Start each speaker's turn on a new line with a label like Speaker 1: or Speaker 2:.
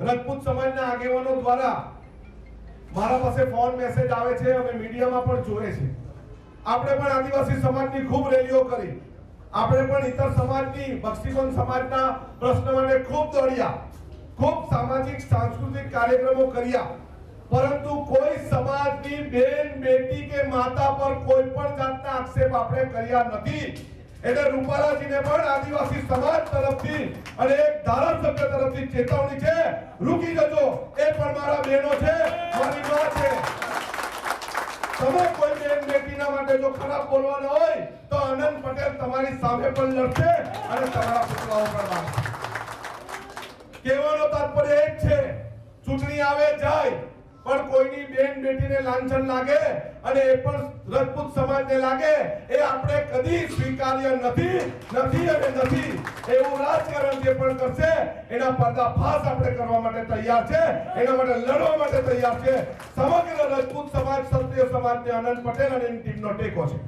Speaker 1: રજપૂત સમાજના આગેવાનો દ્વારા મારા પાસે ફોન મેસેજ આવે છે અને મીડિયામાં પણ જોઈએ છે. આપણે પણ આદિવાસી સમાજની ખૂબ રેલીઓ કરી. આપણે પણ ઇતર સમાજની, બક્ષીબંધ સમાજના પ્રશ્ન માટે ખૂબ દોડ્યા. ખૂબ સામાજિક, સાંસ્કૃતિક કાર્યક્રમો કર્યા. પરંતુ કોઈ સમાજની બેન બેટી કે માતા પર કોઈ પણ જાતના આક્ષેપ આપણે કર્યા નથી. એટલે રૂપાલાજીને પણ આદિવાસી સમાજ તરફથી અને એક ધારાસભ્ય તરફથી ચેતવણી છે. રૂકી જજો. એ પણ મારા બહેનો છે. મારી માં છે. તમે કોઈ બેન બેટીના માટે જો ખરાબ બોલવાના હોય, તો આનંદ પટેલ તમારી સામે પણ લડશે અને તમારા પુતળાઓ પણ કહેવાનો તાત્પર્ય એક છે. ચૂંટણી આવે જાય પણ કોઈની બેન બેટીને લાંછન લાગે અને એ પણ રજપૂત સમાજને લાગે, એ આપણે કદી સ્વીકાર્ય નથી નથી અને નથી. એવું રાજકારણ જે પણ કરશે, એના પર્દાફાશ આપણે કરવા માટે તૈયાર છે, એના માટે લડવા માટે તૈયાર છે. સમગ્ર રજપૂત સમાજ ક્ષત્રિય સમાજને આનંદ પટેલ અને એની ટીમનો ટેકો છે.